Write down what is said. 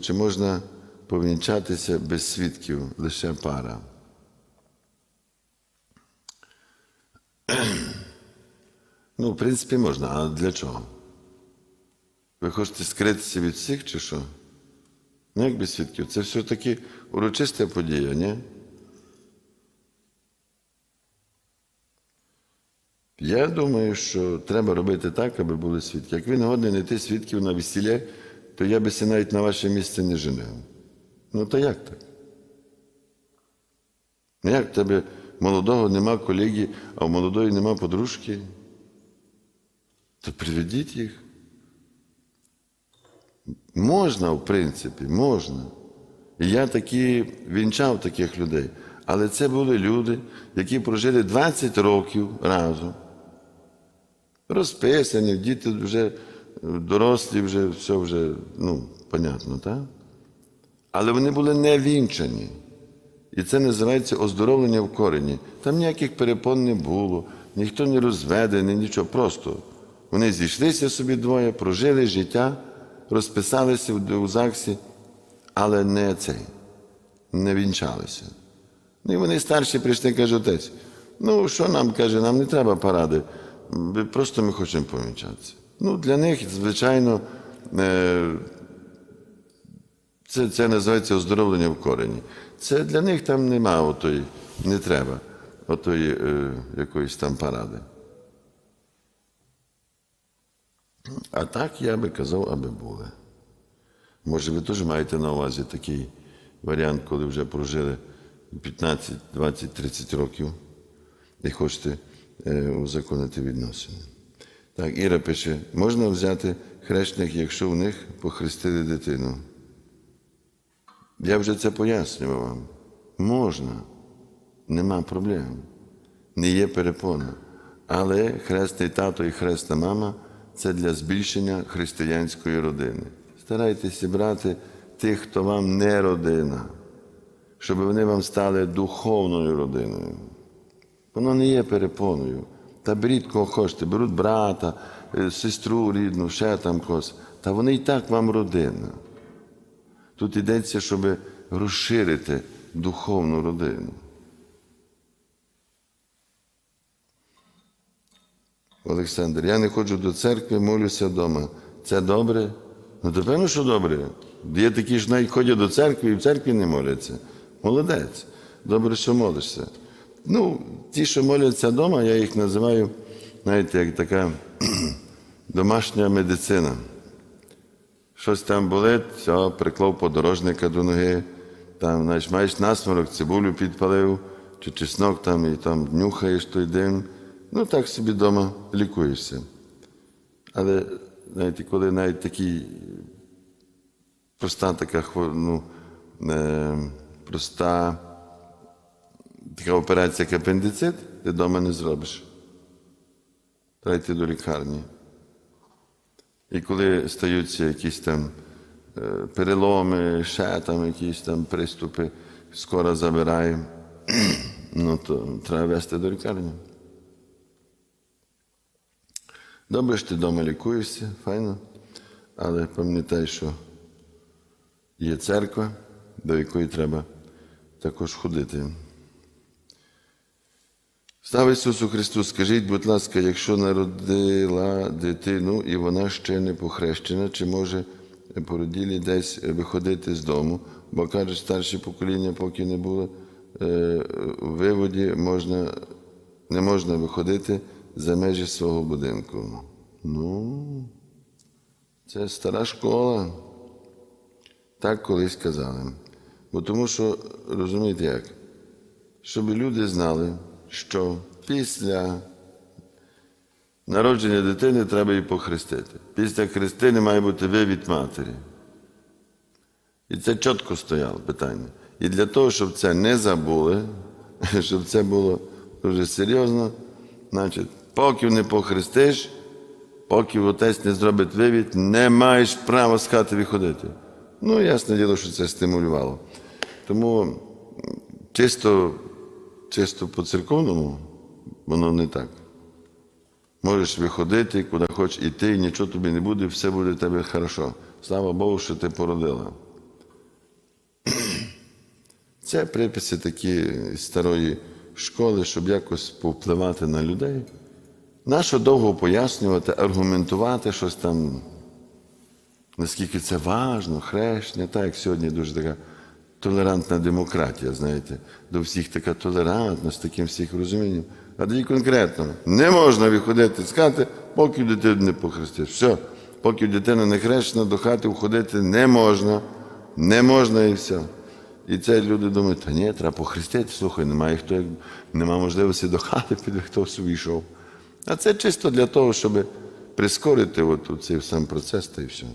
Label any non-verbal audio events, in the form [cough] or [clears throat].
Чи можна повінчатися без свідків лише пара? [clears throat] Ну, в принципі, можна, а для чого? Ви хочете скритися від всіх чи що? Ну, як без свідків? Це все-таки урочиста подія, ні? Я думаю, що треба робити так, аби були свідки. Як ви не годні знайти свідків на весілля, то я би се навіть на ваше місце не женив. Ну то як так? Ну як тебе молодого нема колеги, а в молодої нема подружки? То приведіть їх. Можна, в принципі, можна. І я такі вінчав таких людей. Але це були люди, які прожили 20 років разом. Розписані, діти вже дорослі, вже все вже, ну, понятно, так? Але вони були не вінчані. І це називається оздоровлення в корені. Там ніяких перепон не було, ніхто не розведений, нічого. Просто вони зійшлися собі двоє, прожили життя, розписалися у ЗАГСі, але не цей, не вінчалися. Ну і вони старші прийшли, каже, отець, ну що нам каже, нам не треба паради, просто ми хочемо повінчатися. Ну, для них, звичайно, е, це, це називається оздоровлення в корені. Це для них там нема отої, не треба отої е, якоїсь там паради. А так я би казав, аби були. Може, ви теж маєте на увазі такий варіант, коли вже прожили 15, 20, 30 років і хочете е, узаконити відносини. Так, Іра пише, можна взяти хрещених, якщо в них похрестили дитину. Я вже це пояснював вам. Можна, нема проблем, не є перепона. Але хресний тато і хресна мама це для збільшення християнської родини. Старайтеся брати тих, хто вам не родина, щоб вони вам стали духовною родиною. Воно не є перепоною. Та беріть кого хочете, беруть брата, е, сестру рідну, ще там когось. Та вони і так вам родина. Тут йдеться, щоб розширити духовну родину. Олександр, я не ходжу до церкви, молюся вдома. Це добре? Ну, то певно, що добре. Є такі ж навіть ходять до церкви і в церкві не моляться. Молодець. Добре, що молишся. Ну, ті, що моляться вдома, я їх називаю, знаєте, як така [clears throat] домашня медицина. Щось там болить, все, приклав подорожника до ноги, там, знаєш, маєш насморок, цибулю підпалив, чи чеснок там і там нюхаєш той дим. Ну, так собі вдома лікуєшся. Але, знаєте, коли навіть такий проста така ну, е, проста така операція, як апендицит, ти вдома не зробиш. Треба йти до лікарні. І коли стаються якісь там е, переломи, ще там якісь там приступи, скоро забираємо, [clears throat] ну то треба вести до лікарні. Добре, що ти вдома лікуєшся, файно, але пам'ятай, що є церква, до якої треба також ходити. Слава Ісусу Христу, скажіть, будь ласка, якщо народила дитину і вона ще не похрещена, чи може породілі десь виходити з дому, бо кажуть, старші покоління, поки не було е, в виводі, можна, не можна виходити за межі свого будинку. Ну, це стара школа. Так колись казали. Бо тому що, розумієте як, щоб люди знали, що після народження дитини треба її похрестити. Після хрестини має бути вивід матері. І це чітко стояло питання. І для того, щоб це не забули, [laughs] щоб це було дуже серйозно, значить, поки не похрестиш, поки отець не зробить вивід, не маєш права з хати виходити. Ну, ясне діло, що це стимулювало. Тому чисто, чисто по церковному воно не так. Можеш виходити, куди хочеш іти, нічого тобі не буде, все буде в тебе хорошо. Слава Богу, що ти породила. [clears throat] Це приписи такі старої школи, щоб якось повпливати на людей. Нащо довго пояснювати, аргументувати щось там, наскільки це важно, хрещення, так як сьогодні дуже така толерантна демократія, знаєте, до всіх така толерантність, з таким всіх розумінням. А тоді конкретно не можна виходити з хати, поки дитину не похрестиш. Все, поки дитина не хрещена, до хати входити не можна. Не можна і все. І це люди думають, та ні, треба похрестити, слухай, немає хто, нема можливості до хати піде, хто собі йшов. А це чисто для того, щоб прискорити от цей сам процес та і все.